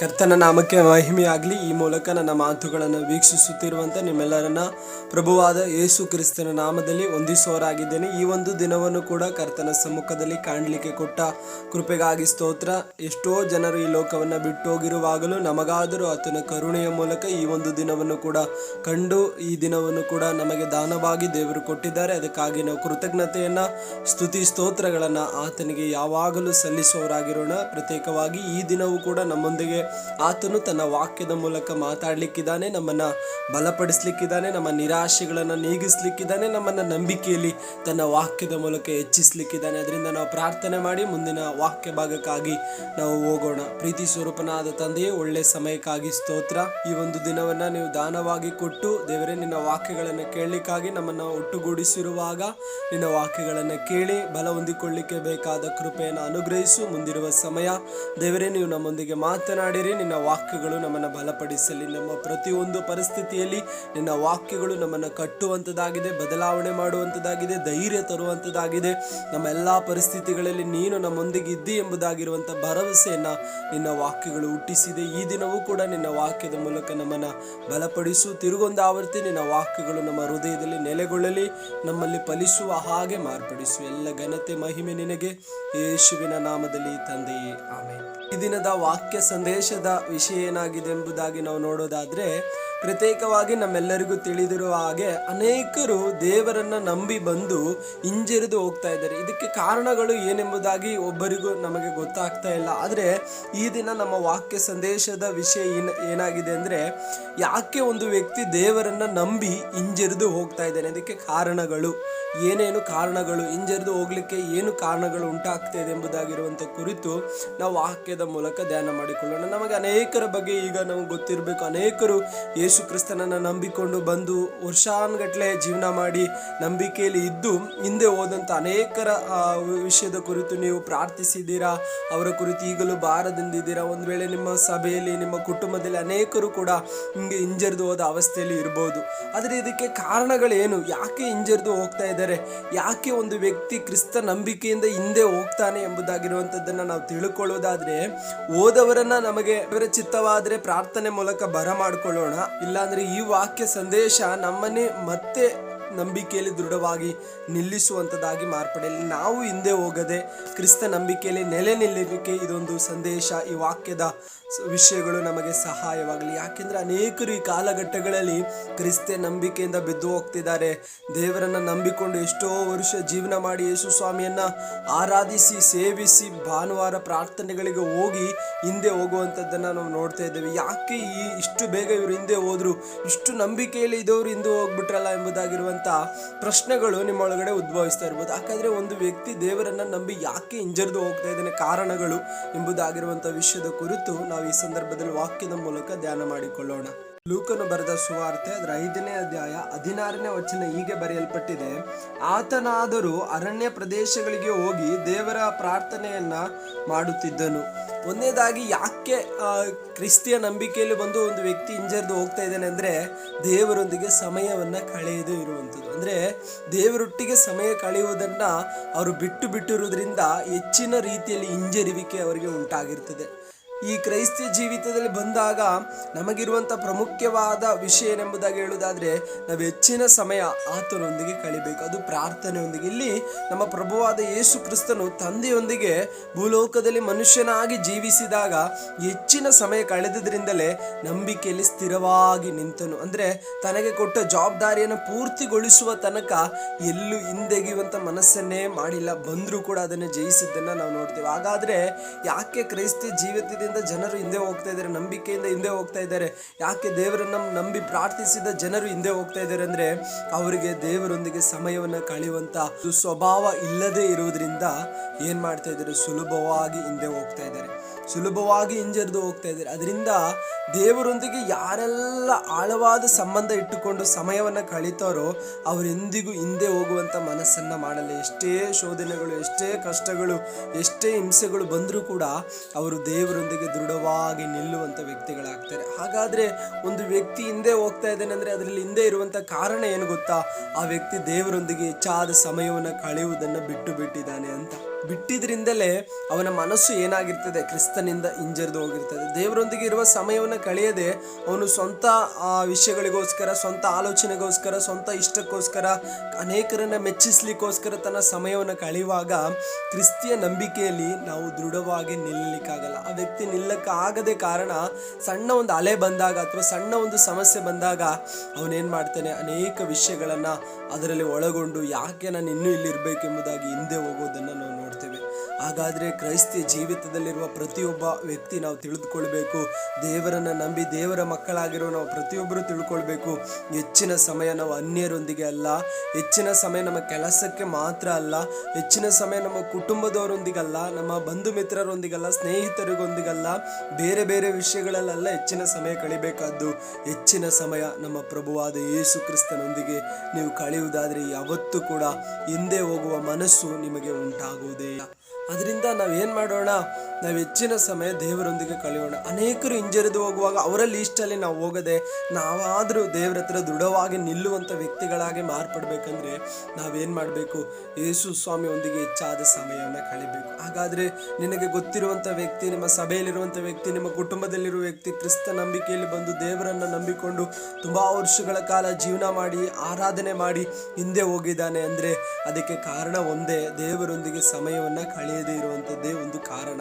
ಕರ್ತನ ನಾಮಕ್ಕೆ ಮಹಿಮೆಯಾಗಲಿ. ಈ ಮೂಲಕ ನನ್ನ ಮಾತುಗಳನ್ನು ವೀಕ್ಷಿಸುತ್ತಿರುವಂಥ ನಿಮ್ಮೆಲ್ಲರನ್ನ ಪ್ರಭುವಾದ ಯೇಸು ಕ್ರಿಸ್ತನ ನಾಮದಲ್ಲಿ ಹೊಂದಿಸುವವರಾಗಿದ್ದೇನೆ ಈ ಒಂದು ದಿನವನ್ನು ಕೂಡ ಕರ್ತನ ಸಮ್ಮುಖದಲ್ಲಿ ಕಾಣಲಿಕ್ಕೆ ಕೊಟ್ಟ ಕೃಪೆಗಾಗಿ ಸ್ತೋತ್ರ. ಎಷ್ಟೋ ಜನರು ಈ ಲೋಕವನ್ನು ಬಿಟ್ಟೋಗಿರುವಾಗಲೂ ನಮಗಾದರೂ ಆತನ ಕರುಣೆಯ ಮೂಲಕ ಈ ಒಂದು ದಿನವನ್ನು ಕೂಡ ಕಂಡು, ಈ ದಿನವನ್ನು ಕೂಡ ನಮಗೆ ದಾನವಾಗಿ ದೇವರು ಕೊಟ್ಟಿದ್ದಾರೆ. ಅದಕ್ಕಾಗಿ ನಾವು ಕೃತಜ್ಞತೆಯನ್ನು, ಸ್ತುತಿ ಸ್ತೋತ್ರಗಳನ್ನು ಆತನಿಗೆ ಯಾವಾಗಲೂ ಸಲ್ಲಿಸುವವರಾಗಿರೋಣ. ಪ್ರತ್ಯೇಕವಾಗಿ ಈ ದಿನವೂ ಕೂಡ ನಮ್ಮೊಂದಿಗೆ ಆತನು ತನ್ನ ವಾಕ್ಯದ ಮೂಲಕ ಮಾತಾಡಲಿಕ್ಕಿದ್ದಾನೆ, ನಮ್ಮನ್ನ ಬಲಪಡಿಸ್ಲಿಕ್ಕಿದ್ದಾನೆ, ನಮ್ಮ ನಿರಾಶೆಗಳನ್ನು ನೀಗಿಸ್ಲಿಕ್ಕಿದ್ದಾನೆ, ನಮ್ಮನ್ನ ನಂಬಿಕೆಯಲ್ಲಿ ತನ್ನ ವಾಕ್ಯದ ಮೂಲಕ ಹೆಚ್ಚಿಸ್ಲಿಕ್ಕಿದ್ದಾನೆ. ಅದರಿಂದ ನಾವು ಪ್ರಾರ್ಥನೆ ಮಾಡಿ ಮುಂದಿನ ವಾಕ್ಯ ಭಾಗಕ್ಕಾಗಿ ನಾವು ಹೋಗೋಣ. ಪ್ರೀತಿ ಸ್ವರೂಪನಾದ ತಂದೆಯೇ, ಒಳ್ಳೆ ಸಮಯಕ್ಕಾಗಿ ಸ್ತೋತ್ರ. ಈ ಒಂದು ದಿನವನ್ನ ನೀವು ದಾನವಾಗಿ ಕೊಟ್ಟು ದೇವರೇ, ನಿನ್ನ ವಾಕ್ಯಗಳನ್ನು ಕೇಳಲಿಕ್ಕಾಗಿ ನಮ್ಮನ್ನ ಒಟ್ಟುಗೂಡಿಸಿರುವಾಗ ನಿನ್ನ ವಾಕ್ಯಗಳನ್ನು ಕೇಳಿ ಬಲ ಹೊಂದಿಕೊಳ್ಳಿಕ್ಕೆ ಬೇಕಾದ ಕೃಪೆಯನ್ನು ಅನುಗ್ರಹಿಸು. ಮುಂದಿರುವ ಸಮಯ ದೇವರೇ, ನೀವು ನಮ್ಮೊಂದಿಗೆ ಮಾತನಾಡಿರಿ ನಿನ್ನ ವಾಕ್ಯಗಳು ನಮ್ಮನ್ನು ಬಲಪಡಿಸಲಿ. ನಮ್ಮ ಪ್ರತಿಯೊಂದು ಪರಿಸ್ಥಿತಿಯಲ್ಲಿ ನಿನ್ನ ವಾಕ್ಯಗಳು ನಮ್ಮನ್ನು ಕಟ್ಟುವಂಥದ್ದಾಗಿದೆ ಬದಲಾವಣೆ ಮಾಡುವಂಥದ್ದಾಗಿದೆ ಧೈರ್ಯ ತರುವಂಥದ್ದಾಗಿದೆ ನಮ್ಮ ಎಲ್ಲ ಪರಿಸ್ಥಿತಿಗಳಲ್ಲಿ ನೀನು ನಮ್ಮೊಂದಿಗೆ ಇದ್ದಿ ಎಂಬುದಾಗಿರುವಂಥ ಭರವಸೆಯನ್ನು ನಿನ್ನ ವಾಕ್ಯಗಳು ಹುಟ್ಟಿಸಿದೆ. ಈ ದಿನವೂ ಕೂಡ ನಿನ್ನ ವಾಕ್ಯದ ಮೂಲಕ ನಮ್ಮನ್ನು ಬಲಪಡಿಸು. ತಿರುಗೊಂದು ಆವರ್ತಿ ನಿನ್ನ ವಾಕ್ಯಗಳು ನಮ್ಮ ಹೃದಯದಲ್ಲಿ ನೆಲೆಗೊಳ್ಳಲಿ. ನಮ್ಮಲ್ಲಿ ಫಲಿಸುವ ಹಾಗೆ ಮಾರ್ಪಡಿಸು. ಎಲ್ಲ ಘನತೆ, ಮಹಿಮೆ ನಿನಗೆ. ಯೇಸುವಿನ ನಾಮದಲ್ಲಿ ತಂದೆಯೇ. ಆಮೇಲೆ ಈ ದಿನದ ವಾಕ್ಯ ಸಂದೇಶದ ವಿಷಯ ಏನಾಗಿದೆ ಎಂಬುದಾಗಿ ನಾವು ನೋಡೋದಾದ್ರೆ ಪ್ರತ್ಯೇಕವಾಗಿ ನಮ್ಮೆಲ್ಲರಿಗೂ ತಿಳಿದಿರುವ ಹಾಗೆ ಅನೇಕರು ದೇವರನ್ನ ನಂಬಿ ಬಂದು ಹಿಂಜರಿದು ಹೋಗ್ತಾ ಇದ್ದಾರೆ. ಇದಕ್ಕೆ ಕಾರಣಗಳು ಏನೆಂಬುದಾಗಿ ಒಬ್ಬರಿಗೂ ನಮಗೆ ಗೊತ್ತಾಗ್ತಾ ಇಲ್ಲ. ಆದರೆ ಈ ದಿನ ನಮ್ಮ ವಾಕ್ಯ ಸಂದೇಶದ ವಿಷಯ ಏನ, ಏನಾಗಿದೆ ಅಂದರೆ ಯಾಕೆ ಒಂದು ವ್ಯಕ್ತಿ ದೇವರನ್ನ ನಂಬಿ ಹಿಂಜರಿದು ಹೋಗ್ತಾ ಇದ್ದಾನೆ? ಅದಕ್ಕೆ ಕಾರಣಗಳು, ಏನೇನು ಕಾರಣಗಳು, ಹಿಂಜರಿದು ಹೋಗ್ಲಿಕ್ಕೆ ಏನು ಕಾರಣಗಳು ಉಂಟಾಗ್ತಾ ಇದೆ ಎಂಬುದಾಗಿರುವಂಥ ಕುರಿತು ನಾವು ವಾಕ್ಯದ ಮೂಲಕ ಧ್ಯಾನ ಮಾಡಿಕೊಳ್ಳೋಣ. ನಮಗೆ ಅನೇಕರ ಬಗ್ಗೆ ಈಗ ನಮಗೆ ಗೊತ್ತಿರಬೇಕು. ಅನೇಕರು ಯೇಸು ಕ್ರಿಸ್ತನನ್ನು ನಂಬಿಕೊಂಡು ಬಂದು ವರ್ಷಾನ್ಗಟ್ಲೆ ಜೀವನ ಮಾಡಿ ನಂಬಿಕೆಯಲ್ಲಿ ಇದ್ದು ಹಿಂದೆ ಹೋದಂಥ ಅನೇಕರ ವಿಷಯದ ಕುರಿತು ನೀವು ಪ್ರಾರ್ಥಿಸಿದ್ದೀರಾ? ಅವರ ಕುರಿತು ಈಗಲೂ ಭಾರದಿಂದಿದ್ದೀರಾ ಒಂದು ವೇಳೆ ನಿಮ್ಮ ಸಭೆಯಲ್ಲಿ, ನಿಮ್ಮ ಕುಟುಂಬದಲ್ಲಿ ಅನೇಕರು ಕೂಡ ಹಿಂಗೆ ಹಿಂಜರಿದು ಹೋದ ಅವಸ್ಥೆಯಲ್ಲಿ ಇರ್ಬೋದು. ಆದರೆ ಇದಕ್ಕೆ ಕಾರಣಗಳೇನು? ಯಾಕೆ ಹಿಂಜರಿದು ಹೋಗ್ತಾ ಇದ್ದಾರೆ? ಯಾಕೆ ಒಂದು ವ್ಯಕ್ತಿ ಕ್ರಿಸ್ತ ನಂಬಿಕೆಯಿಂದ ಹಿಂದೆ ಹೋಗ್ತಾನೆ ಎಂಬುದಾಗಿರುವಂಥದ್ದನ್ನು ನಾವು ತಿಳ್ಕೊಳ್ಳೋದಾದರೆ, ಓದವರನ್ನು ನಮಗೆ ಇವರ ಚಿತ್ತವಾದರೆ ಪ್ರಾರ್ಥನೆ ಮೂಲಕ ಬರ ಮಾಡಿಕೊಳ್ಳೋಣ ಇಲ್ಲಾಂದ್ರೆ ಈ ವಾಕ್ಯ ಸಂದೇಶ ನಮ್ಮನ್ನೇ ಮತ್ತೆ ನಂಬಿಕೆಯಲ್ಲಿ ದೃಢವಾಗಿ ನಿಲ್ಲಿಸುವಂಥದ್ದಾಗಿ ಮಾರ್ಪಡೆಯಲ್ಲಿ ನಾವು ಹಿಂದೆ ಹೋಗದೆ ಕ್ರಿಸ್ತ ನಂಬಿಕೆಯಲ್ಲಿ ನೆಲೆ ನಿಲ್ಲಲಿಕ್ಕೆ ಇದೊಂದು ಸಂದೇಶ ಈ ವಾಕ್ಯದ ವಿಷಯಗಳು ನಮಗೆ ಸಹಾಯವಾಗಲಿ. ಯಾಕೆಂದರೆ ಅನೇಕರು ಈ ಕಾಲಘಟ್ಟಗಳಲ್ಲಿ ಕ್ರಿಸ್ತ ನಂಬಿಕೆಯಿಂದ ಬಿದ್ದು ಹೋಗ್ತಿದ್ದಾರೆ. ದೇವರನ್ನು ನಂಬಿಕೊಂಡು ಎಷ್ಟೋ ವರ್ಷ ಜೀವನ ಮಾಡಿ ಯೇಸು ಸ್ವಾಮಿಯನ್ನು ಆರಾಧಿಸಿ, ಸೇವಿಸಿ, ಭಾನುವಾರ ಪ್ರಾರ್ಥನೆಗಳಿಗೆ ಹೋಗಿ ಹಿಂದೆ ಹೋಗುವಂಥದ್ದನ್ನು ನಾವು ನೋಡ್ತಾ ಇದ್ದೇವೆ. ಯಾಕೆ ಈ ಇಷ್ಟು ಬೇಗ ಇವರು ಹಿಂದೆ ಹೋದರು? ಇಷ್ಟು ನಂಬಿಕೆಯಲ್ಲಿ ಇದ್ದವರು ಹಿಂದೆ ಹೋಗ್ಬಿಟ್ರಲ್ಲ ಎಂಬುದಾಗಿರುವಂಥ ಪ್ರಶ್ನೆಗಳು ನಿಮ್ಮ ಒಳಗಡೆ ಉದ್ಭವಿಸ್ತಾ ಇರ್ಬೋದು. ಯಾಕಂದರೆ ಒಂದು ವ್ಯಕ್ತಿ ದೇವರನ್ನು ನಂಬಿ ಯಾಕೆ ಹಿಂಜರಿದು ಹೋಗ್ತಾ ಇದ್ದಾನೆ ಕಾರಣಗಳು ಎಂಬುದಾಗಿರುವಂಥ ವಿಷಯದ ಕುರಿತು ಈ ಸಂದರ್ಭದಲ್ಲಿ ವಾಕ್ಯದ ಮೂಲಕ ಧ್ಯಾನ ಮಾಡಿಕೊಳ್ಳೋಣ. ಲೂಕನು ಬರೆದ ಸುವಾರ್ತೆ ಅದರ ಐದನೇ ಅಧ್ಯಾಯ ಹದಿನಾರನೇ ವಚನ ಹೀಗೆ ಬರೆಯಲ್ಪಟ್ಟಿದೆ. ಆತನಾದರೂ ಅರಣ್ಯ ಪ್ರದೇಶಗಳಿಗೆ ಹೋಗಿ ದೇವರ ಪ್ರಾರ್ಥನೆಯನ್ನ ಮಾಡುತ್ತಿದ್ದನು. ಒಂದೇದಾಗಿ ಯಾಕೆ ಕ್ರಿಸ್ತಿಯ ನಂಬಿಕೆಯಲ್ಲಿ ಬಂದು ಒಂದು ವ್ಯಕ್ತಿ ಹಿಂಜರಿದು ಹೋಗ್ತಾ ಇದ್ದಾನೆ ಅಂದರೆ ದೇವರೊಂದಿಗೆ ಸಮಯವನ್ನ ಕಳೆಯದೇ ಇರುವಂಥದ್ದು. ಅಂದ್ರೆ ದೇವರೊಟ್ಟಿಗೆ ಸಮಯ ಕಳೆಯುವುದನ್ನ ಅವರು ಬಿಟ್ಟು ಬಿಟ್ಟಿರುವುದರಿಂದ ಹೆಚ್ಚಿನ ರೀತಿಯಲ್ಲಿ ಹಿಂಜರಿವಿಕೆ ಅವರಿಗೆ ಉಂಟಾಗಿರ್ತದೆ. ಈ ಕ್ರೈಸ್ತ ಜೀವಿತದಲ್ಲಿ ಬಂದಾಗ ನಮಗಿರುವಂಥ ಪ್ರಮುಖವಾದ ವಿಷಯ ಏನೆಂಬುದಾಗಿ ಹೇಳುವುದಾದರೆ ನಾವು ಹೆಚ್ಚಿನ ಸಮಯ ಆತನೊಂದಿಗೆ ಕಳಿಬೇಕು. ಅದು ಪ್ರಾರ್ಥನೆಯೊಂದಿಗೆ. ಇಲ್ಲಿ ನಮ್ಮ ಪ್ರಭುವಾದ ಯೇಸು ಕ್ರಿಸ್ತನು ತಂದೆಯೊಂದಿಗೆ ಭೂಲೋಕದಲ್ಲಿ ಮನುಷ್ಯನಾಗಿ ಜೀವಿಸಿದಾಗ ಹೆಚ್ಚಿನ ಸಮಯ ಕಳೆದಿದ್ರಿಂದಲೇ ನಂಬಿಕೆಯಲ್ಲಿ ಸ್ಥಿರವಾಗಿ ನಿಂತನು. ಅಂದರೆ ತನಗೆ ಕೊಟ್ಟ ಜವಾಬ್ದಾರಿಯನ್ನು ಪೂರ್ತಿಗೊಳಿಸುವ ತನಕ ಎಲ್ಲೂ ಹಿಂದೆಗೆಯುವಂಥ ಮನಸ್ಸನ್ನೇ ಮಾಡಿಲ್ಲ. ಬಂದರೂ ಕೂಡ ಅದನ್ನು ಜಯಿಸಿದ್ದನ್ನು ನಾವು ನೋಡ್ತೇವೆ. ಹಾಗಾದ್ರೆ ಯಾಕೆ ಕ್ರೈಸ್ತ ಜೀವಿತದಿಂದ ವಿಶ್ವಾಸದಿಂದ ಜನರು ಹಿಂದೆ ಹೋಗ್ತಾ ಇದ್ದಾರೆ, ನಂಬಿಕೆಯಿಂದ ಹಿಂದೆ ಹೋಗ್ತಾ ಇದ್ದಾರೆ. ಯಾಕೆ ದೇವರನ್ನ ನಂಬಿ ಪ್ರಾರ್ಥಿಸಿದ ಜನರು ಹಿಂದೆ ಹೋಗ್ತಾ ಇದ್ದಾರೆ ಅಂದ್ರೆ ಅವರಿಗೆ ದೇವರೊಂದಿಗೆ ಸಮಯವನ್ನು ಕಳೆಯುವಂಥ ಸ್ವಭಾವ ಇಲ್ಲದೆ ಇರುವುದರಿಂದ ಏನು ಮಾಡ್ತಾ ಇದ್ದಾರೆ? ಸುಲಭವಾಗಿ ಹಿಂದೆ ಹೋಗ್ತಾ ಇದ್ದಾರೆ. ಸುಲಭವಾಗಿ ಹಿಂಜರಿದು ಹೋಗ್ತಾ ಇದ್ದಾರೆ. ಅದರಿಂದ ದೇವರೊಂದಿಗೆ ಯಾರೆಲ್ಲ ಆಳವಾದ ಸಂಬಂಧ ಇಟ್ಟುಕೊಂಡು ಸಮಯವನ್ನು ಕಳೀತಾರೋ ಅವರೆಂದಿಗೂ ಹಿಂದೆ ಹೋಗುವಂಥ ಮನಸ್ಸನ್ನ ಮಾಡಲ್ಲ. ಎಷ್ಟೇ ಶೋಧನೆಗಳು, ಎಷ್ಟೇ ಕಷ್ಟಗಳು, ಎಷ್ಟೇ ಹಿಂಸೆಗಳು ಬಂದರೂ ಕೂಡ ಅವರು ದೇವರೊಂದಿಗೆ ದೃಢವಾಗಿ ನಿಲ್ಲುವಂಥ ವ್ಯಕ್ತಿಗಳಾಗ್ತಾರೆ. ಹಾಗಾದರೆ ಒಂದು ವ್ಯಕ್ತಿ ಹಿಂದೆ ಹೋಗ್ತಾ ಇದ್ದಾನೆ ಅಂದರೆ ಅದರಲ್ಲಿ ಹಿಂದೆ ಇರುವಂಥ ಕಾರಣ ಏನು ಗೊತ್ತಾ? ಆ ವ್ಯಕ್ತಿ ದೇವರೊಂದಿಗೆ ಹೆಚ್ಚಾದ ಸಮಯವನ್ನು ಕಳೆಯುವುದನ್ನು ಬಿಟ್ಟು ಬಿಟ್ಟಿದ್ದಾನೆ ಅಂತ. ಬಿಟ್ಟಿದ್ರಿಂದಲೇ ಅವನ ಮನಸ್ಸು ಏನಾಗಿರ್ತದೆ? ಕ್ರಿಸ್ತನಿಂದ ಹಿಂಜರಿದು ಹೋಗಿರ್ತದೆ. ದೇವರೊಂದಿಗೆ ಇರುವ ಸಮಯವನ್ನು ಕಳೆಯದೆ ಅವನು ಸ್ವಂತ ಆ, ವಿಷಯಗಳಿಗೋಸ್ಕರ ಸ್ವಂತ ಆಲೋಚನೆಗೋಸ್ಕರ ಸ್ವಂತ ಇಷ್ಟಕ್ಕೋಸ್ಕರ ಅನೇಕರನ್ನ ಮೆಚ್ಚಿಸ್ಲಿಕ್ಕೋಸ್ಕರ ತನ್ನ ಸಮಯವನ್ನು ಕಳೆಯುವಾಗ ಕ್ರಿಸ್ತಿಯ ನಂಬಿಕೆಯಲ್ಲಿ ನಾವು ದೃಢವಾಗಿ ನಿಲ್ಲಲಿಕ್ಕಾಗಲ್ಲ. ಆ ವ್ಯಕ್ತಿ ನಿಲ್ಲಕ್ಕಾಗದೆ ಕಾರಣ ಸಣ್ಣ ಒಂದು ಅಲೆ ಬಂದಾಗ ಅಥವಾ ಸಣ್ಣ ಒಂದು ಸಮಸ್ಯೆ ಬಂದಾಗ ಅವನೇನು ಮಾಡ್ತಾನೆ? ಅನೇಕ ವಿಷಯಗಳನ್ನು ಅದರಲ್ಲಿ ಒಳಗೊಂಡು ಯಾಕೆ ನಾನು ಇನ್ನೂ ಇಲ್ಲಿರಬೇಕೆಂಬುದಾಗಿ ಹಿಂದೆ ಹೋಗೋದನ್ನು ನಾವು ನೋಡ್ತೇವೆ ಹಾಗಾದರೆ ಕ್ರೈಸ್ತ ಜೀವಿತದಲ್ಲಿರುವ ಪ್ರತಿಯೊಬ್ಬ ವ್ಯಕ್ತಿ ನಾವು ತಿಳಿದುಕೊಳ್ಬೇಕು. ದೇವರನ್ನು ನಂಬಿ ದೇವರ ಮಕ್ಕಳಾಗಿರೋ ನಾವು ಪ್ರತಿಯೊಬ್ಬರು ತಿಳ್ಕೊಳ್ಬೇಕು. ಹೆಚ್ಚಿನ ಸಮಯ ನಾವು ಅನ್ಯರೊಂದಿಗೆ ಅಲ್ಲ. ಹೆಚ್ಚಿನ ಸಮಯ ನಮ್ಮ ಕೆಲಸಕ್ಕೆ ಮಾತ್ರ ಅಲ್ಲ. ಹೆಚ್ಚಿನ ಸಮಯ ನಮ್ಮ ಕುಟುಂಬದವರೊಂದಿಗಲ್ಲ ನಮ್ಮ ಬಂಧು ಮಿತ್ರರೊಂದಿಗಲ್ಲ ಸ್ನೇಹಿತರಿಗೊಂದಿಗಲ್ಲ ಬೇರೆ ಬೇರೆ ವಿಷಯಗಳಲ್ಲೆಲ್ಲ ಹೆಚ್ಚಿನ ಸಮಯ ಕಳಿಬೇಕಾದ್ದು. ಹೆಚ್ಚಿನ ಸಮಯ ನಮ್ಮ ಪ್ರಭುವಾದ ಯೇಸು ಕ್ರಿಸ್ತನೊಂದಿಗೆ ನೀವು ಕಳೆಯುವುದಾದರೆ ಯಾವತ್ತೂ ಕೂಡ ಹಿಂದೆ ಹೋಗುವ ಮನಸ್ಸು ನಿಮಗೆ ಉಂಟಾಗುವುದೇ ಅದರಿಂದ ನಾವೇನು ಮಾಡೋಣ? ನಾವು ಹೆಚ್ಚಿನ ಸಮಯ ದೇವರೊಂದಿಗೆ ಕಳೆಯೋಣ. ಅನೇಕರು ಹಿಂಜರಿದು ಹೋಗುವಾಗ ಅವರ ಇಷ್ಟಲ್ಲಿ ನಾವು ಹೋಗದೆ ನಾವಾದರೂ ದೇವರ ಹತ್ರ ದೃಢವಾಗಿ ನಿಲ್ಲುವಂಥ ವ್ಯಕ್ತಿಗಳಾಗಿ ಮಾರ್ಪಡಬೇಕಂದ್ರೆ ನಾವೇನು ಮಾಡಬೇಕು? ಯೇಸು ಸ್ವಾಮಿಯೊಂದಿಗೆ ಹೆಚ್ಚಾದ ಸಮಯವನ್ನು ಕಳಿಬೇಕು. ಹಾಗಾದರೆ ನಿನಗೆ ಗೊತ್ತಿರುವಂಥ ವ್ಯಕ್ತಿ, ನಿಮ್ಮ ಸಭೆಯಲ್ಲಿರುವಂಥ ವ್ಯಕ್ತಿ, ನಿಮ್ಮ ಕುಟುಂಬದಲ್ಲಿರುವ ವ್ಯಕ್ತಿ ಕ್ರಿಸ್ತ ನಂಬಿಕೆಯಲ್ಲಿ ಬಂದು ದೇವರನ್ನು ನಂಬಿಕೊಂಡು ತುಂಬ ವರ್ಷಗಳ ಕಾಲ ಜೀವನ ಮಾಡಿ, ಆರಾಧನೆ ಮಾಡಿ ಹಿಂದೆ ಹೋಗಿದ್ದಾನೆ ಅಂದರೆ ಅದಕ್ಕೆ ಕಾರಣ ಒಂದೇ ದೇವರೊಂದಿಗೆ ಸಮಯವನ್ನು ಕಳೆಯದೇ ಇರುವಂಥದ್ದೇ ಒಂದು ಕಾರಣ.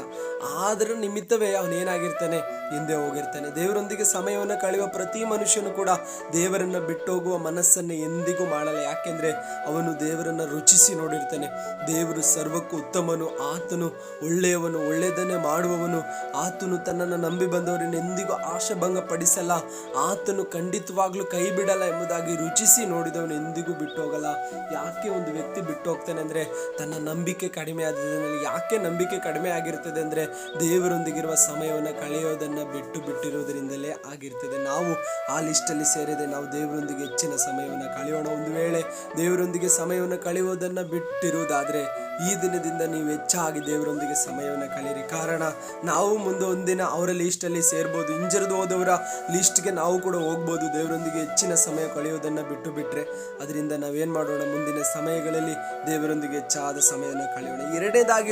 ಆದರೂ ನಿಮಿತ್ತವೇ ಅವನೇನಾಗಿರ್ತಾನೆ ಹಿಂದೆ ಹೋಗಿರ್ತಾನೆ. ದೇವರೊಂದಿಗೆ ಸಮಯವನ್ನು ಕಳೆಯುವ ಪ್ರತಿ ಮನುಷ್ಯನು ಕೂಡ ದೇವರನ್ನು ಬಿಟ್ಟೋಗುವ ಮನಸ್ಸನ್ನು ಎಂದಿಗೂ ಮಾಡಲ್ಲ. ಯಾಕೆಂದರೆ ಅವನು ದೇವರನ್ನು ರುಚಿಸಿ ನೋಡಿರ್ತಾನೆ. ದೇವರು ಸರ್ವಕ್ಕೂ ಉತ್ತಮನು, ಆತನು ಒಳ್ಳೆಯವನು, ಒಳ್ಳೆಯದನ್ನೇ ಮಾಡುವವನು. ಆತನು ತನ್ನನ್ನು ನಂಬಿ ಬಂದವರನ್ನು ಎಂದಿಗೂ ಆಶಾಭಂಗ ಪಡಿಸಲ್ಲ ಆತನು ಖಂಡಿತವಾಗ್ಲೂ ಕೈ ಬಿಡಲ್ಲ ಎಂಬುದಾಗಿ ರುಚಿಸಿ ನೋಡಿದವನು ಎಂದಿಗೂ ಬಿಟ್ಟು ಹೋಗಲ್ಲ ಯಾಕೆ ಒಂದು ವ್ಯಕ್ತಿ ಬಿಟ್ಟು ಹೋಗ್ತಾನೆ ಅಂದರೆ ತನ್ನ ನಂಬಿಕೆ ಕಡಿಮೆ ಆದ್ರಲ್ಲಿ ಯಾಕೆ ನಂಬಿಕೆ ಕಡಿಮೆ ಆಗಿರ್ತದೆ ಅಂದರೆ ದೇವರೊಂದಿಗಿರುವ ಸಮಯವನ್ನು ಕಳೆಯೋದನ್ನು ಬಿಟ್ಟು ಬಿಟ್ಟಿರುವುದರಿಂದಲೇ ಆಗಿರ್ತದೆ. ನಾವು ಆ ಲಿಸ್ಟಲ್ಲಿ ಸೇರಿದೆ ನಾವು ದೇವರೊಂದಿಗೆ ಹೆಚ್ಚಿನ ಸಮಯವನ್ನು ಕಳೆಯೋಣ. ಒಂದು ವೇಳೆ ದೇವರೊಂದಿಗೆ ಸಮಯವನ್ನು ಕಳೆಯೋದನ್ನು ಬಿಟ್ಟಿರುವುದಾದರೆ ಈ ದಿನದಿಂದ ನೀವು ಹೆಚ್ಚಾಗಿ ದೇವರೊಂದಿಗೆ ಸಮಯವನ್ನು ಕಳೆಯಿರಿ. ಕಾರಣ ನಾವು ಮುಂದೆ ಒಂದಿನ ಅವರ ಲೀಸ್ಟಲ್ಲಿ ಸೇರ್ಬೋದು. ಹಿಂಜರಿದು ಹೋದವರ ಲಿಸ್ಟ್ಗೆ ನಾವು ಕೂಡ ಹೋಗ್ಬೋದು. ದೇವರೊಂದಿಗೆ ಹೆಚ್ಚಿನ ಸಮಯ ಕಳೆಯೋದನ್ನು ಬಿಟ್ಟು ಬಿಟ್ಟರೆ ಅದರಿಂದ ನಾವೇನು ಮಾಡೋಣ? ಮುಂದಿನ ಸಮಯಗಳಲ್ಲಿ ದೇವರೊಂದಿಗೆ ಹೆಚ್ಚಾದ ಸಮಯವನ್ನು ಕಳೆಯೋಣ.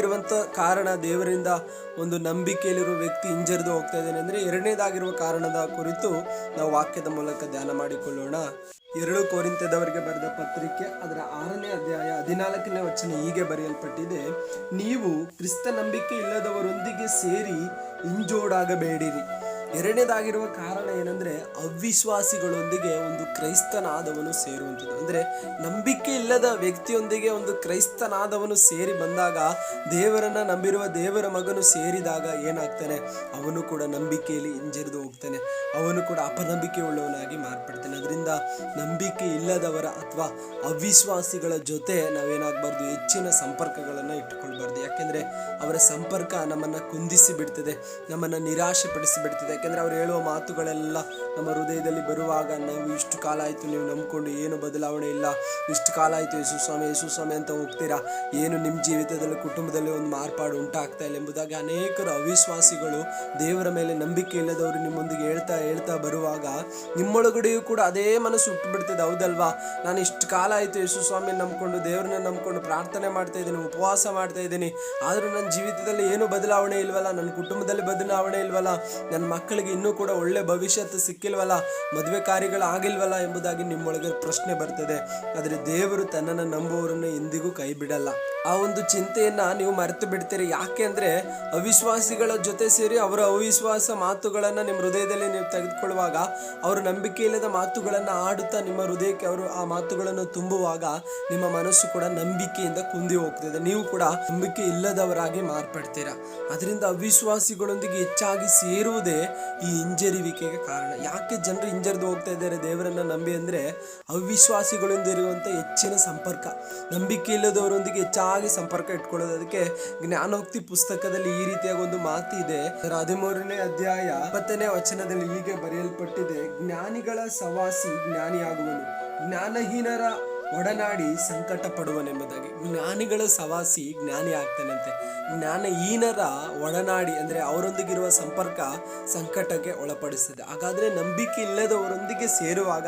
ಎರಡನೇದಾಗಿರುವಂಥ ಕಾರಣ ದೇವರಿಂದ ಒಂದು ನಂಬಿಕೆಯಲ್ಲಿರುವ ವ್ಯಕ್ತಿ ಹಿಂಜರಿದು ಹೋಗ್ತಾ ಇದ್ದಾನೆ ಅಂದರೆ ಎರಡನೇದಾಗಿರುವ ಕಾರಣದ ಕುರಿತು ನಾವು ವಾಕ್ಯದ ಮೂಲಕ ಧ್ಯಾನ ಮಾಡಿಕೊಳ್ಳೋಣ. ಎರಡು ಕೋರಿಂತದವರಿಗೆ ಬರೆದ ಪತ್ರಿಕೆ ಅದರ ಆರನೇ ಅಧ್ಯಾಯ ಹದಿನಾಲ್ಕನೇ ವಚನ ಹೀಗೆ ಬರೆಯಲ್ಪಟ್ಟಿದೆ. ನೀವು ಕ್ರಿಸ್ತ ನಂಬಿಕೆ ಇಲ್ಲದವರೊಂದಿಗೆ ಸೇರಿ ಹಿಂಜೋಡಾಗಬೇಡಿರಿ. ಎರಡನೇದಾಗಿರುವ ಕಾರಣ ಏನಂದ್ರೆ ಅವಿಶ್ವಾಸಿಗಳೊಂದಿಗೆ ಒಂದು ಕ್ರೈಸ್ತನಾದವನು ಸೇರುವಂಥದ್ದು. ಅಂದರೆ ನಂಬಿಕೆ ಇಲ್ಲದ ವ್ಯಕ್ತಿಯೊಂದಿಗೆ ಒಂದು ಕ್ರೈಸ್ತನಾದವನು ಸೇರಿ ಬಂದಾಗ ದೇವರನ್ನ ನಂಬಿರುವ ದೇವರ ಮಗನು ಸೇರಿದಾಗ ಏನಾಗ್ತಾನೆ? ಅವನು ಕೂಡ ನಂಬಿಕೆಯಲ್ಲಿ ಹಿಂಜರಿದು ಹೋಗ್ತಾನೆ. ಅವನು ಕೂಡ ಅಪನಂಬಿಕೆ ಉಳ್ಳವನಾಗಿ ಮಾರ್ಪಡ್ತಾನೆ. ಅದರಿಂದ ನಂಬಿಕೆ ಇಲ್ಲದವರ ಅಥವಾ ಅವಿಶ್ವಾಸಿಗಳ ಜೊತೆ ನಾವೇನಾಗಬಾರ್ದು? ಹೆಚ್ಚಿನ ಸಂಪರ್ಕಗಳನ್ನು ಇಟ್ಟುಕೊಳ್ಬಾರ್ದು. ಯಾಕೆಂದರೆ ಅವರ ಸಂಪರ್ಕ ನಮ್ಮನ್ನು ಕುಂದಿಸಿ ಬಿಡ್ತದೆ ನಮ್ಮನ್ನು ನಿರಾಶೆ ಪಡಿಸಿ ಬಿಡ್ತದೆ ಯಾಕೆಂದರೆ ಅವ್ರು ಹೇಳುವ ಮಾತುಗಳೆಲ್ಲ ನಮ್ಮ ಹೃದಯದಲ್ಲಿ ಬರುವಾಗ ನೀವು ಇಷ್ಟು ಕಾಲ ಆಯಿತು, ನೀವು ನಂಬಿಕೊಂಡು ಏನು ಬದಲಾವಣೆ ಇಲ್ಲ. ಇಷ್ಟು ಕಾಲ ಆಯಿತು, ಯೇಸು ಸ್ವಾಮಿ ಯೇಸು ಸ್ವಾಮಿ ಅಂತ ಹೋಗ್ತೀರಾ? ಏನು ನಿಮ್ಮ ಜೀವಿತದಲ್ಲಿ, ಕುಟುಂಬದಲ್ಲಿ ಒಂದು ಮಾರ್ಪಾಡು ಉಂಟಾಗ್ತಾ ಇಲ್ಲ ಎಂಬುದಾಗಿ ಅನೇಕರು ಅವಿಶ್ವಾಸಿಗಳು ದೇವರ ಮೇಲೆ ನಂಬಿಕೆ ಇಲ್ಲದವರು ನಿಮ್ಮೊಂದಿಗೆ ಹೇಳ್ತಾ ಹೇಳ್ತಾ ಬರುವಾಗ ನಿಮ್ಮೊಳಗಡೆಯೂ ಕೂಡ ಅದೇ ಮನಸ್ಸು ಹುಟ್ಟು ಬಿಡ್ತದೆ ಹೌದಲ್ವಾ? ನಾನು ಇಷ್ಟು ಕಾಲ ಆಯಿತು ಯೇಸು ಸ್ವಾಮಿ ನಂಬಿಕೊಂಡು, ದೇವರನ್ನ ನಂಬಿಕೊಂಡು ಪ್ರಾರ್ಥನೆ ಮಾಡ್ತಾ ಇದ್ದೀನಿ, ಉಪವಾಸ ಮಾಡ್ತಾ ಇದ್ದೀನಿ. ಆದರೂ ನನ್ನ ಜೀವಿತದಲ್ಲಿ ಏನು ಬದಲಾವಣೆ ಇಲ್ವಲ್ಲ? ನನ್ನ ಕುಟುಂಬದಲ್ಲಿ ಬದಲಾವಣೆ ಇಲ್ವಲ್ಲ? ನನ್ನ ಮಕ್ಕಳಿಗೆ ಇನ್ನೂ ಕೂಡ ಒಳ್ಳೆ ಭವಿಷ್ಯತ್ತು ಸಿಕ್ಕಿಲ್ವಲ್ಲ? ಮದುವೆ ಕಾರ್ಯಗಳು ಆಗಿಲ್ವಲ್ಲ ಎಂಬುದಾಗಿ ನಿಮ್ಮೊಳಗೆ ಪ್ರಶ್ನೆ ಬರ್ತದೆ. ಆದರೆ ದೇವರು ತನ್ನನ್ನು ನಂಬುವವರನ್ನು ಎಂದಿಗೂ ಕೈ ಬಿಡಲ್ಲ ಆ ಒಂದು ಚಿಂತೆಯನ್ನ ನೀವು ಮರೆತು ಬಿಡ್ತೀರಿ. ಯಾಕೆ ಅಂದ್ರೆ ಅವಿಶ್ವಾಸಿಗಳ ಜೊತೆ ಸೇರಿ ಅವರ ಅವಿಶ್ವಾಸ ಮಾತುಗಳನ್ನ ನಿಮ್ಮ ಹೃದಯದಲ್ಲಿ ನೀವು ತೆಗೆದುಕೊಳ್ಳುವಾಗ, ಅವರ ನಂಬಿಕೆ ಇಲ್ಲದ ಮಾತುಗಳನ್ನ ಆಡುತ್ತಾ ನಿಮ್ಮ ಹೃದಯಕ್ಕೆ ಅವರು ಆ ಮಾತುಗಳನ್ನು ತುಂಬುವಾಗ ನಿಮ್ಮ ಮನಸ್ಸು ಕೂಡ ನಂಬಿಕೆಯಿಂದ ಕುಂದಿ ಹೋಗ್ತದೆ. ನೀವು ಕೂಡ ನಂಬಿಕೆ ಇಲ್ಲದವರಾಗಿ ಮಾರ್ಪಡ್ತೀರಾ. ಅದರಿಂದ ಅವಿಶ್ವಾಸಿಗಳೊಂದಿಗೆ ಹೆಚ್ಚಾಗಿ ಸೇರುವುದೇ ಈ ಹಿಂಜರಿವಿಕೆಗೆ ಕಾರಣ. ಯಾಕೆ ಜನರು ಹಿಂಜರಿದು ಹೋಗ್ತಾ ಇದ್ದಾರೆ ದೇವರನ್ನ ನಂಬಿ ಅಂದ್ರೆ ಅವಿಶ್ವಾಸಿಗಳಿಂದ ಇರುವಂತ ಹೆಚ್ಚಿನ ಸಂಪರ್ಕ. ನಂಬಿಕೆ ಇಲ್ಲದವರೊಂದಿಗೆ ಹೆಚ್ಚಾಗಿ ಸಂಪರ್ಕ ಇಟ್ಕೊಳ್ಳೋದಕ್ಕೆ ಜ್ಞಾನೋಕ್ತಿ ಪುಸ್ತಕದಲ್ಲಿ ಈ ರೀತಿಯಾಗಿ ಒಂದು ಮಾತು ಇದೆ ಹದಿಮೂರನೇ ಅಧ್ಯಾಯ ಇಪ್ಪತ್ತನೇ ವಚನದಲ್ಲಿ ಹೀಗೆ ಬರೆಯಲ್ಪಟ್ಟಿದೆ. ಜ್ಞಾನಿಗಳ ಸವಾಸಿ ಜ್ಞಾನಿಯಾಗುವನು. ಜ್ಞಾನಹೀನರ ಒಡನಾಡಿ ಸಂಕಟ ಪಡುವನೆಂಬುದಾಗಿ ಜ್ಞಾನಿಗಳ ಸವಾಸಿ ಜ್ಞಾನಿ ಆಗ್ತಾನಂತೆ. ಈನರ ಒಡನಾಡಿ ಅಂದರೆ ಅವರೊಂದಿಗಿರುವ ಸಂಪರ್ಕ ಸಂಕಟಕ್ಕೆ ಒಳಪಡಿಸ್ತದೆ ಹಾಗಾದರೆ ನಂಬಿಕೆ ಇಲ್ಲದವರೊಂದಿಗೆ ಸೇರುವಾಗ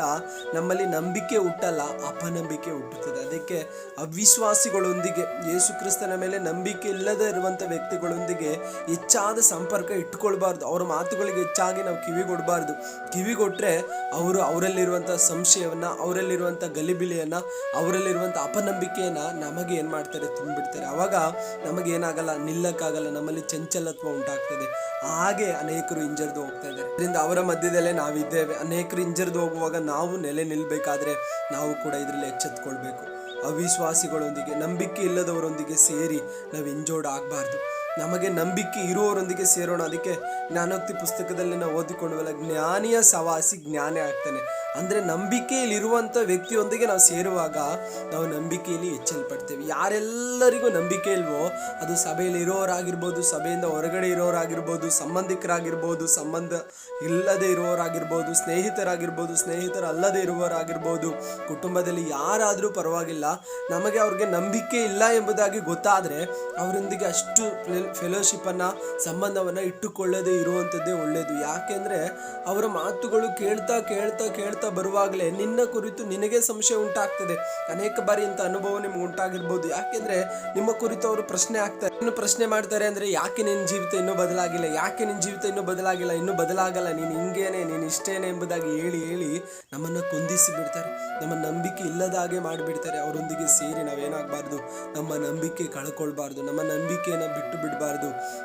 ನಮ್ಮಲ್ಲಿ ನಂಬಿಕೆ ಹುಟ್ಟಲ್ಲ, ಅಪನಂಬಿಕೆ ಹುಟ್ಟುತ್ತದೆ. ಅದಕ್ಕೆ ಅವಿಶ್ವಾಸಿಗಳೊಂದಿಗೆ, ಯೇಸು ಕ್ರಿಸ್ತನ ಮೇಲೆ ನಂಬಿಕೆ ಇಲ್ಲದೆ ಇರುವಂಥ ವ್ಯಕ್ತಿಗಳೊಂದಿಗೆ ಹೆಚ್ಚಾದ ಸಂಪರ್ಕ ಇಟ್ಕೊಳ್ಬಾರ್ದು ಅವರ ಮಾತುಗಳಿಗೆ ಹೆಚ್ಚಾಗಿ ನಾವು ಕಿವಿಗೊಡಬಾರ್ದು ಕಿವಿಗೊಟ್ರೆ ಅವರು ಅವರಲ್ಲಿರುವಂಥ ಸಂಶಯವನ್ನು, ಅವರಲ್ಲಿರುವಂಥ ಗಲಿಬಿಲಿಯನ್ನ ಅವರಲ್ಲಿರುವಂಥ ಅಪನಂಬಿಕೆಯನ್ನು ನಮಗೆ ಏನು ಮಾಡ್ತಾರೆ? ತುಂಬಿಡ್ತಾರೆ. ಅವಾಗ ನಮಗೇನಾಗಲ್ಲ? ನಿಲ್ಲಕ್ಕಾಗಲ್ಲ. ನಮ್ಮಲ್ಲಿ ಚಂಚಲತ್ವ ಉಂಟಾಗ್ತದೆ. ಹಾಗೆ ಅನೇಕರು ಇಂಜರ್ದು ಹೋಗ್ತಾ ಇದ್ದಾರೆ. ಇದರಿಂದ ಅವರ ಮಧ್ಯದಲ್ಲೇ ನಾವಿದ್ದೇವೆ. ಅನೇಕರು ಇಂಜರ್ದು ಹೋಗುವಾಗ ನಾವು ನೆಲೆ ನಿಲ್ಲಬೇಕಾದ್ರೆ ನಾವು ಕೂಡ ಇದರಲ್ಲಿ ಎಚ್ಚೆತ್ಕೊಳ್ಬೇಕು. ಅವಿಶ್ವಾಸಿಗಳೊಂದಿಗೆ, ನಂಬಿಕೆ ಇಲ್ಲದವರೊಂದಿಗೆ ಸೇರಿ ನಾವು ಇಂಜೋರ್ಡ್ ಆಗಬಾರ್ದು. ನಮಗೆ ನಂಬಿಕೆ ಇರುವವರೊಂದಿಗೆ ಸೇರೋಣ. ಅದಕ್ಕೆ ಜ್ಞಾನೋಕ್ತಿ ಪುಸ್ತಕದಲ್ಲಿ ನಾವು ಓದಿಕೊಂಡವಲ್ಲ, ಜ್ಞಾನಿಯ ಸವಾಸಿ ಜ್ಞಾನ ಆಗ್ತಾನೆ. ಅಂದರೆ ನಂಬಿಕೆಯಲ್ಲಿರುವಂಥ ವ್ಯಕ್ತಿಯೊಂದಿಗೆ ನಾವು ಸೇರುವಾಗ ನಾವು ನಂಬಿಕೆಯಲ್ಲಿ ಹೆಚ್ಚಲ್ಪಡ್ತೇವೆ. ಯಾರೆಲ್ಲರಿಗೂ ನಂಬಿಕೆ ಇಲ್ವೋ, ಅದು ಸಭೆಯಲ್ಲಿ ಇರೋರಾಗಿರ್ಬೋದು ಸಭೆಯಿಂದ ಹೊರಗಡೆ ಇರೋರಾಗಿರ್ಬೋದು ಸಂಬಂಧಿಕರಾಗಿರ್ಬೋದು, ಸಂಬಂಧ ಇಲ್ಲದೆ ಇರುವವರಾಗಿರ್ಬೋದು, ಸ್ನೇಹಿತರಾಗಿರ್ಬೋದು ಸ್ನೇಹಿತರು ಅಲ್ಲದೆ ಇರುವವರಾಗಿರ್ಬೋದು, ಕುಟುಂಬದಲ್ಲಿ ಯಾರಾದರೂ ಪರವಾಗಿಲ್ಲ, ನಮಗೆ ಅವ್ರಿಗೆ ನಂಬಿಕೆ ಇಲ್ಲ ಎಂಬುದಾಗಿ ಗೊತ್ತಾದರೆ ಅವರೊಂದಿಗೆ ಅಷ್ಟು ಫೆಲೋಶಿಪ್ ಸಂಬಂಧವನ್ನು ಸಂಬಂಧವನ್ನ ಇಟ್ಟುಕೊಳ್ಳದೆ ಇರುವಂಥದ್ದೇ ಒಳ್ಳೆಯದು ಯಾಕೆಂದ್ರೆ, ಅವರ ಮಾತುಗಳು ಕೇಳ್ತಾ ಕೇಳ್ತಾ ಕೇಳ್ತಾ ಬರುವಾಗಲೇ ನಿನ್ನ ಕುರಿತು ನಿನಗೆ ಸಂಶಯ ಉಂಟಾಗ್ತದೆ. ಅನೇಕ ಬಾರಿ ಇಂಥ ಅನುಭವ ನಿಮ್ಗೆ ಉಂಟಾಗಿರ್ಬೋದು. ಯಾಕೆಂದರೆ, ನಿಮ್ಮ ಕುರಿತು ಅವರು ಪ್ರಶ್ನೆ ಆಗ್ತಾರೆ ಇನ್ನು ಪ್ರಶ್ನೆ ಮಾಡ್ತಾರೆ ಅಂದ್ರೆ, ಯಾಕೆ ನಿನ್ನ ಜೀವಿತ ಇನ್ನೂ ಬದಲಾಗಿಲ್ಲ? ಯಾಕೆ ನಿನ್ನ ಜೀವಿತ ಇನ್ನೂ ಬದಲಾಗಿಲ್ಲ? ಇನ್ನೂ ಬದಲಾಗಲ್ಲ? ನೀನು ಹಿಂಗೇನೆ, ನೀನು ಇಷ್ಟೇನೆ ಎಂಬುದಾಗಿ ಹೇಳಿ ಹೇಳಿ ನಮ್ಮನ್ನು ಕುಂದಿಸಿ ಬಿಡ್ತಾರೆ. ನಮ್ಮ ನಂಬಿಕೆ ಇಲ್ಲದ ಹಾಗೆ ಮಾಡಿಬಿಡ್ತಾರೆ. ಅವರೊಂದಿಗೆ ಸೇರಿ ನಾವೇನಾಗಬಾರ್ದು ನಮ್ಮ ನಂಬಿಕೆ ಕಳ್ಕೊಳ್ಬಾರ್ದು. ನಮ್ಮ ನಂಬಿಕೆಯನ್ನು ಬಿಟ್ಟು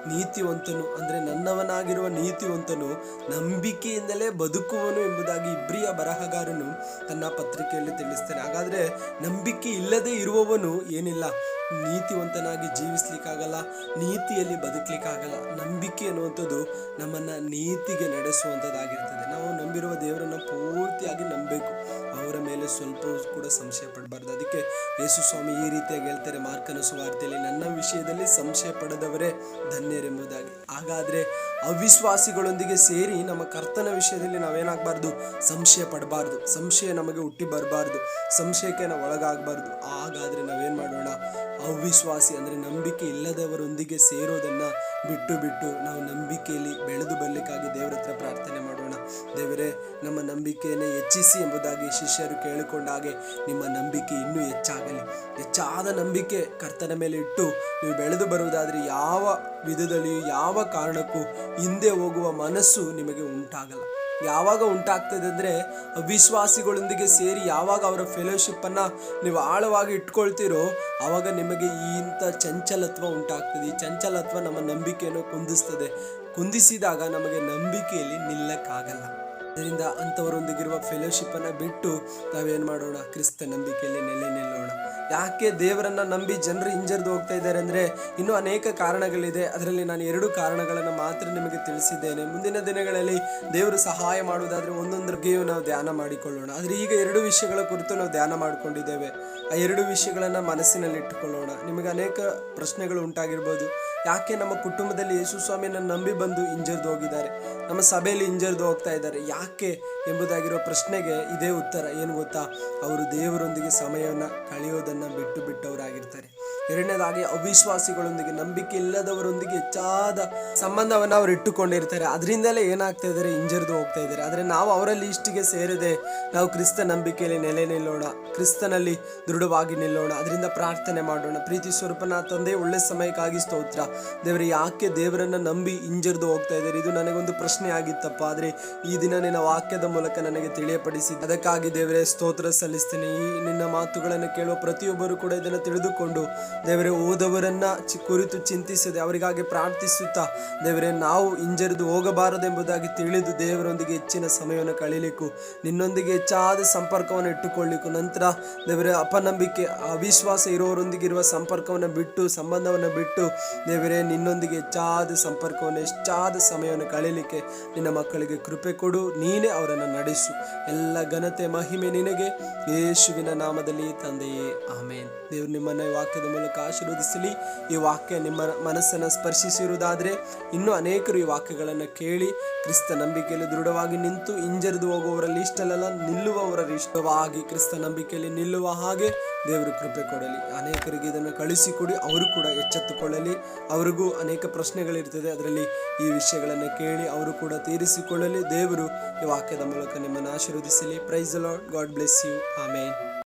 ನೀತಿವಂತನು, ಅಂದ್ರೆ ನನ್ನವನಾಗಿರುವ ನೀತಿವಂತನು ನಂಬಿಕೆಯಿಂದಲೇ ಬದುಕುವನು ಎಂಬುದಾಗಿ ಇಬ್ರಿಯ ಬರಹಗಾರನು ತನ್ನ ಪತ್ರಿಕೆಯಲ್ಲಿ ತಿಳಿಸ್ತಾನೆ. ಹಾಗಾದ್ರೆ ನಂಬಿಕೆ ಇಲ್ಲದೆ ಇರುವವನು ಏನಿಲ್ಲ? ನೀತಿವಂತನಾಗಿ ಜೀವಿಸ್ಲಿಕ್ಕಾಗಲ್ಲ, ನೀತಿಯಲ್ಲಿ ಬದುಕಲಿಕ್ಕಾಗಲ್ಲ. ನಂಬಿಕೆ ಅನ್ನುವಂಥದ್ದು ನಮ್ಮನ್ನ ನೀತಿಗೆ ನಡೆಸುವಂಥದ್ದಾಗಿರ್ತದೆ. ನಂಬಿರುವ ದೇವರನ್ನ ಪೂರ್ತಿಯಾಗಿ ನಂಬಬೇಕು. ಅವರ ಮೇಲೆ ಸ್ವಲ್ಪ ಕೂಡ ಸಂಶಯ ಪಡಬಾರ್ದು. ಅದಕ್ಕೆ ಯೇಸು ಸ್ವಾಮಿ ಈ ರೀತಿಯಾಗಿ ಹೇಳ್ತಾರೆ ಮಾರ್ಕನ ಸುವಾರ್ತೆಯಲ್ಲಿ, ನನ್ನ ವಿಷಯದಲ್ಲಿ ಸಂಶಯ ಪಡೆದವರೇ ಧನ್ಯರೆಂಬುದಾಗಿ. ಹಾಗಾದ್ರೆ ಅವಿಶ್ವಾಸಿಗಳೊಂದಿಗೆ ಸೇರಿ ನಮ್ಮ ಕರ್ತನ ವಿಷಯದಲ್ಲಿ ನಾವೇನಾಗಬಾರ್ದು? ಸಂಶಯ ಪಡಬಾರ್ದು. ಸಂಶಯ ನಮಗೆ ಹುಟ್ಟಿ ಬರಬಾರ್ದು. ಸಂಶಯಕ್ಕೆ ನಾವು ಒಳಗಾಗಬಾರ್ದು. ಹಾಗಾದರೆ ನಾವೇನು ಮಾಡೋಣ? ಅವಿಶ್ವಾಸಿ ಅಂದರೆ ನಂಬಿಕೆ ಇಲ್ಲದವರೊಂದಿಗೆ ಸೇರೋದನ್ನು ಬಿಟ್ಟು ಬಿಟ್ಟು ನಾವು ನಂಬಿಕೆಯಲ್ಲಿ ಬೆಳೆದು ಬರಲಿಕ್ಕಾಗಿ ದೇವರ ಹತ್ರ ಪ್ರಾರ್ಥನೆ ಮಾಡೋಣ. ದೇವರೇ, ನಮ್ಮ ನಂಬಿಕೆಯನ್ನು ಹೆಚ್ಚಿಸಿ ಎಂಬುದಾಗಿ ಶಿಷ್ಯರು ಕೇಳಿಕೊಂಡ ಹಾಗೆ ನಿಮ್ಮ ನಂಬಿಕೆ ಇನ್ನೂ ಹೆಚ್ಚಾಗಲಿ. ಹೆಚ್ಚಾದ ನಂಬಿಕೆ ಕರ್ತನ ಮೇಲೆ ಇಟ್ಟು ನೀವು ಬೆಳೆದು ಬರುವುದಾದರೆ ಯಾವ ವಿಧದಲ್ಲಿಯೂ ಯಾವ ಕಾರಣಕ್ಕೂ ಹಿಂದೆ ಹೋಗುವ ಮನಸ್ಸು ನಿಮಗೆ ಉಂಟಾಗಲ್ಲ. ಯಾವಾಗ ಉಂಟಾಗ್ತದೆ ಅಂದರೆ ವಿಶ್ವಾಸಿಗಳೊಂದಿಗೆ ಸೇರಿ ಯಾವಾಗ ಅವರ ಫೆಲೋಶಿಪ್ಪನ್ನು ನೀವು ಆಳವಾಗಿ ಇಟ್ಕೊಳ್ತೀರೋ ಆವಾಗ ನಿಮಗೆ ಈ ಇಂಥ ಚಂಚಲತ್ವ ಉಂಟಾಗ್ತದೆ. ಈ ಚಂಚಲತ್ವ ನಮ್ಮ ನಂಬಿಕೆಯನ್ನು ಕುಂದಿಸ್ತದೆ. ಕುಂದಿಸಿದಾಗ ನಮಗೆ ನಂಬಿಕೆಯಲ್ಲಿ ನಿಲ್ಲಕ್ಕಾಗಲ್ಲ. ಅದರಿಂದ ಅಂಥವರೊಂದಿಗಿರುವ ಫೆಲೋಶಿಪ್ಪನ್ನು ಬಿಟ್ಟು ನಾವೇನು ಮಾಡೋಣ? ಕ್ರಿಸ್ತ ನಂಬಿಕೆಯಲ್ಲಿ ನೆಲೆ ನಿಲ್ಲೋಣ. ಯಾಕೆ ದೇವರನ್ನ ನಂಬಿ ಜನರು ಹಿಂಜರಿದು ಹೋಗ್ತಾ ಇದ್ದಾರೆ ಅಂದರೆ ಇನ್ನೂ ಅನೇಕ ಕಾರಣಗಳಿದೆ. ಅದರಲ್ಲಿ ನಾನು ಎರಡು ಕಾರಣಗಳನ್ನು ಮಾತ್ರ ನಿಮಗೆ ತಿಳಿಸಿದ್ದೇನೆ. ಮುಂದಿನ ದಿನಗಳಲ್ಲಿ ದೇವರು ಸಹಾಯ ಮಾಡುವುದಾದರೆ ಒಂದೊಂದ್ರ ಬಗ್ಗೆಯೂ ನಾವು ಧ್ಯಾನ ಮಾಡಿಕೊಳ್ಳೋಣ. ಆದರೆ ಈಗ ಎರಡು ವಿಷಯಗಳ ಕುರಿತು ನಾವು ಧ್ಯಾನ ಮಾಡಿಕೊಂಡಿದ್ದೇವೆ. ಆ ಎರಡು ವಿಷಯಗಳನ್ನು ಮನಸ್ಸಿನಲ್ಲಿ ಇಟ್ಟುಕೊಳ್ಳೋಣ ನಿಮಗೆ ಅನೇಕ ಪ್ರಶ್ನೆಗಳು ಉಂಟಾಗಿರ್ಬೋದು. ಯಾಕೆ ನಮ್ಮ ಕುಟುಂಬದಲ್ಲಿ ಯೇಸು ಸ್ವಾಮಿಯನ್ನು ನಂಬಿ ಬಂದು ಹಿಂಜರಿದು ಹೋಗಿದ್ದಾರೆ? ನಮ್ಮ ಸಭೆಯಲ್ಲಿ ಹಿಂಜರಿದು ಹೋಗ್ತಾ ಇದ್ದಾರೆ. ಯಾಕೆ ಎಂಬುದಾಗಿರೋ ಪ್ರಶ್ನೆಗೆ ಇದೇ ಉತ್ತರ. ಏನು ಗೊತ್ತಾ? ಅವರು ದೇವರೊಂದಿಗೆ ಸಮಯವನ್ನು ಕಳೆಯೋದನ್ನು ಬಿಟ್ಟು ಬಿಟ್ಟವರಾಗಿರ್ತಾರೆ. ಎರಡನೇದಾಗಿ ಅವಿಶ್ವಾಸಿಗಳೊಂದಿಗೆ ನಂಬಿಕೆ ಇಲ್ಲದವರೊಂದಿಗೆ ಹೆಚ್ಚಾದ ಸಂಬಂಧವನ್ನು ಅವರು ಇಟ್ಟುಕೊಂಡಿರ್ತಾರೆ. ಅದರಿಂದಲೇ ಏನಾಗ್ತಾ ಇದ್ದಾರೆ ಹಿಂಜರಿದು ಹೋಗ್ತಾ ಇದ್ದಾರೆ ಆದರೆ ನಾವು ಅವರಲ್ಲಿ ಇಷ್ಟಿಗೆ ಸೇರದೆ. ನಾವು ಕ್ರಿಸ್ತ ನಂಬಿಕೆಯಲ್ಲಿ ನೆಲೆ ನಿಲ್ಲೋಣ. ಕ್ರಿಸ್ತನಲ್ಲಿ ದೃಢವಾಗಿ ನಿಲ್ಲೋಣ. ಅದರಿಂದ ಪ್ರಾರ್ಥನೆ ಮಾಡೋಣ. ಪ್ರೀತಿ ಸ್ವರೂಪನ ತಂದೆ, ಒಳ್ಳೆ ಸಮಯಕ್ಕಾಗಿ ಸ್ತೋತ್ರ. ದೇವರೇ, ಯಾಕೆ ದೇವರನ್ನು ನಂಬಿ ಹಿಂಜರಿದು ಹೋಗ್ತಾ ಇದ್ದಾರೆ ಇದು ನನಗೊಂದು ಪ್ರಶ್ನೆ ಆಗಿತ್ತಪ್ಪ ಆದರೆ ಈ ದಿನ ನಿನ್ನ ವಾಕ್ಯದ ಮೂಲಕ ನನಗೆ ತಿಳಿಯಪಡಿಸಿ ಅದಕ್ಕಾಗಿ ದೇವರೇ, ಸ್ತೋತ್ರ ಸಲ್ಲಿಸ್ತೇನೆ. ಈ ನಿನ್ನ ಮಾತುಗಳನ್ನು ಕೇಳುವ ಪ್ರತಿಯೊಬ್ಬರು ಕೂಡ ಇದನ್ನು ತಿಳಿದುಕೊಂಡು ದೇವರೇ ಓದವರನ್ನು ಚಿ- ಕುರಿತು ಚಿಂತಿಸದೆ ಅವರಿಗಾಗಿ ಪ್ರಾರ್ಥಿಸುತ್ತಾ, ದೇವರೇ, ನಾವು ಹಿಂಜರಿದು ಹೋಗಬಾರದೆಂಬುದಾಗಿ ತಿಳಿದು ದೇವರೊಂದಿಗೆ ಹೆಚ್ಚಿನ ಸಮಯವನ್ನು ಕಳೀಲಿಕ್ಕು, ನಿನ್ನೊಂದಿಗೆ ಹೆಚ್ಚಾದ ಸಂಪರ್ಕವನ್ನು ಇಟ್ಟುಕೊಳ್ಳಿಕ್ಕು. ನಂತರ ದೇವರೇ, ಅಪನಂಬಿಕೆ, ಅವಿಶ್ವಾಸ ಇರೋರೊಂದಿಗೆ ಇರುವ ಸಂಪರ್ಕವನ್ನು ಬಿಟ್ಟು, ಸಂಬಂಧವನ್ನು ಬಿಟ್ಟು, ದೇವರೇ, ನಿನ್ನೊಂದಿಗೆ ಹೆಚ್ಚಾದ ಸಂಪರ್ಕವನ್ನು, ಹೆಚ್ಚಾದ ಸಮಯವನ್ನು ಕಳೀಲಿಕ್ಕೆ ನಿನ್ನ ಮಕ್ಕಳಿಗೆ ಕೃಪೆ ಕೊಡು, ನೀನೇ ಅವರನ್ನು ನಡೆಸು. ಎಲ್ಲ ಘನತೆ, ಮಹಿಮೆ ನಿನಗೆ, ಯೇಸುವಿನ ನಾಮದಲ್ಲಿ ತಂದೆಯೇ, ಆಮೇನ್. ದೇವರು ನಿಮ್ಮನ್ನು ವಾಕ್ಯದ ವಾಕ್ಯದ ಮೂಲಕ ಆಶೀರ್ವದಿಸಲಿ ಈ ವಾಕ್ಯ ನಿಮ್ಮ ಮನಸ್ಸನ್ನು ಸ್ಪರ್ಶಿಸಿರುವುದಾದರೆ ಇನ್ನೂ ಅನೇಕರು ಈ ವಾಕ್ಯಗಳನ್ನು ಕೇಳಿ ಕ್ರಿಸ್ತ ನಂಬಿಕೆಯಲ್ಲಿ ದೃಢವಾಗಿ ನಿಂತು ಹಿಂಜರಿದು ಹೋಗುವವರಲ್ಲಿ ಇಷ್ಟಲ್ಲ ನಿಲ್ಲುವವರಲ್ಲಿ ಇಷ್ಟವಾಗಿ ಕ್ರಿಸ್ತ ನಂಬಿಕೆಯಲ್ಲಿ ನಿಲ್ಲುವ ಹಾಗೆ ದೇವರು ಕೃಪೆ ಕೊಡಲಿ. ಅನೇಕರಿಗೆ ಇದನ್ನು ಕಳಿಸಿಕೊಡಿ ಅವರು ಕೂಡ ಎಚ್ಚೆತ್ತುಕೊಳ್ಳಲಿ. ಅವರಿಗೂ ಅನೇಕ ಪ್ರಶ್ನೆಗಳಿರ್ತದೆ, ಅದರಲ್ಲಿ ಈ ವಿಷಯಗಳನ್ನು ಕೇಳಿ ಅವರು ಕೂಡ ತೀರಿಸಿಕೊಳ್ಳಲಿ. ದೇವರು ಈ ವಾಕ್ಯದ ಮೂಲಕ ನಿಮ್ಮನ್ನು ಆಶೀರ್ವದಿಸಲಿ. Praise Lord God bless you amen